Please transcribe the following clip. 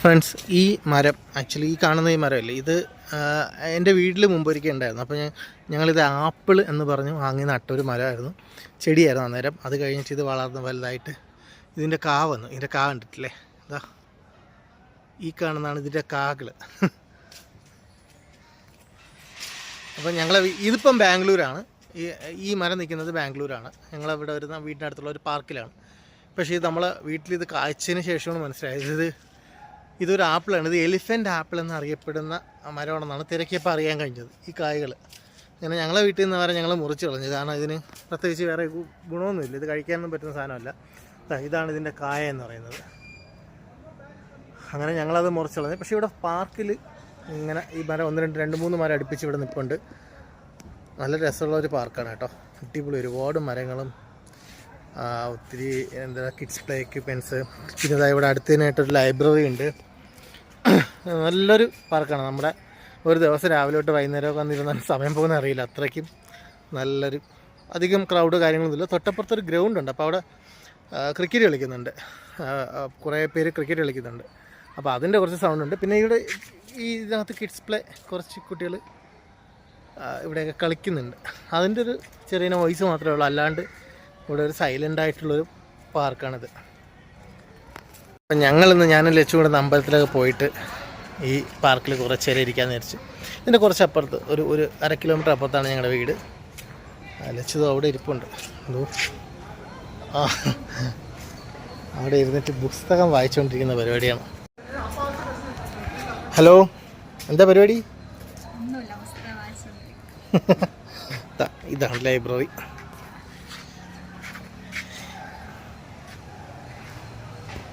Friends ഈ മരം actually ഈ കാണുന്ന ഈ മരമല്ലേ ഇത് എന്റെ വീട്ടിൽ മുമ്പൊരിക്കൽ ഉണ്ടായിരുന്നു. അപ്പോൾ ഞാൻ ഞങ്ങളിത് ആപ്പിൾ എന്ന് പറഞ്ഞ് വാങ്ങി നട്ടൊരു മരമായിരുന്നു. ചെടിയായിരുന്നു അന്നേരം. അത് കഴിഞ്ഞിട്ട് ഇത് വളർന്ന് വലുതായിട്ട് ഇതിന്റെ കാ വന്നു. ഇതിന്റെ കാ കണ്ടിട്ടില്ലേ? ഇതാ ഈ കാണുന്നതാണ് ഇതിന്റെ കാകൾ അപ്പം ഞങ്ങൾ ഇതിപ്പം ബാംഗ്ലൂരാണ്. ഈ ഈ മരം നിൽക്കുന്നത് ബാംഗ്ലൂരാണ്. ഞങ്ങളവിടെ വരുന്ന വീടിന്റെ അടുത്തുള്ള ഒരു പാർക്കിലാണ്. പക്ഷേ ഇത് നമ്മൾ വീട്ടിൽ ഇത് കായ്ച്ചതിന് ശേഷമാണ് മനസ്സിലായത്. ഇത് ഇതൊരു ആപ്പിളാണ്. ഇത് എലിഫന്റ് ആപ്പിൾ എന്നറിയപ്പെടുന്ന മരമാണെന്നാണ് തിരക്കിയപ്പോൾ അറിയാൻ കഴിഞ്ഞത്. ഈ കായ്കൾ അങ്ങനെ ഞങ്ങളെ വീട്ടിൽ നിന്ന് വരെ ഞങ്ങൾ മുറിച്ച് കളഞ്ഞു. കാരണം ഇതിന് പ്രത്യേകിച്ച് വേറെ ഗുണമൊന്നുമില്ല. ഇത് കഴിക്കാനൊന്നും പറ്റുന്ന സാധനമല്ല. ഇതാണ് ഇതിന്റെ കായ എന്ന് പറയുന്നത്. അങ്ങനെ ഞങ്ങളത് മുറിച്ച് കളഞ്ഞു. പക്ഷേ ഇവിടെ പാർക്കിൽ ഇങ്ങനെ ഈ മരം ഒന്ന് രണ്ട് രണ്ട് മൂന്ന് മരം അടുപ്പിച്ച് ഇവിടെ നിൽപ്പുണ്ട് നല്ല രസമുള്ള ഒരു പാർക്കാണ് കേട്ടോ. അടിപൊളി. ഒരുപാട് മരങ്ങളും ഒത്തിരി എന്താ കിഡ്സ് പ്ലേ എക്യുപ്മെന്റ്സ് പിന്നെ ഇവിടെ അടുത്തതിനായിട്ടൊരു ലൈബ്രറി ഉണ്ട്. നല്ലൊരു പാർക്കാണ്. നമ്മുടെ ഒരു ദിവസം രാവിലെ തൊട്ട് വൈകുന്നേരമൊക്കെ വന്നിരുന്നാൽ സമയം പോകുന്ന അറിയില്ല. അത്രയ്ക്കും നല്ലൊരു അധികം ക്രൗഡ് കാര്യങ്ങളൊന്നുമില്ല തൊട്ടപ്പുറത്തൊരു ഗ്രൗണ്ട് ഉണ്ട്. അപ്പോൾ അവിടെ ക്രിക്കറ്റ് കളിക്കുന്നുണ്ട്. കുറേ പേര് ക്രിക്കറ്റ് കളിക്കുന്നുണ്ട്. അപ്പോൾ അതിന്റെ കുറച്ച് സൗണ്ട് ഉണ്ട്. പിന്നെ ഇവിടെ ഈ ഇതിനകത്ത് കിഡ്സ് പ്ലേ കുറച്ച് കുട്ടികൾ ഇവിടെയൊക്കെ കളിക്കുന്നുണ്ട്. അതിന്റെ ഒരു ചെറിയ വോയിസ് മാത്രമേ ഉള്ളൂ. അല്ലാണ്ട് ഇവിടെ ഒരു സൈലന്റ് ആയിട്ടുള്ളൊരു പാർക്കാണിത് അപ്പം ഞങ്ങളിന്ന് ഞാനും ലച്ചു കൂടെ അമ്പലത്തിലൊക്കെ പോയിട്ട് ഈ പാർക്കിൽ കുറച്ച് നേരം ഇരിക്കാൻ നേരിച്ച്. ഇതിന്റെ കുറച്ച് അപ്പുറത്ത് ഒരു ഒരു അര കിലോമീറ്റർ അപ്പുറത്താണ് ഞങ്ങളുടെ വീട്. അലച്ചത് അവിടെ ഇരിപ്പുണ്ട്. എന്തോ? ആ അവിടെ ഇരുന്നിട്ട് പുസ്തകം വായിച്ചുകൊണ്ടിരിക്കുന്ന പരിപാടിയാണ്. ഹലോ എന്താ പരിപാടി? ഇതാണ് ലൈബ്രറി.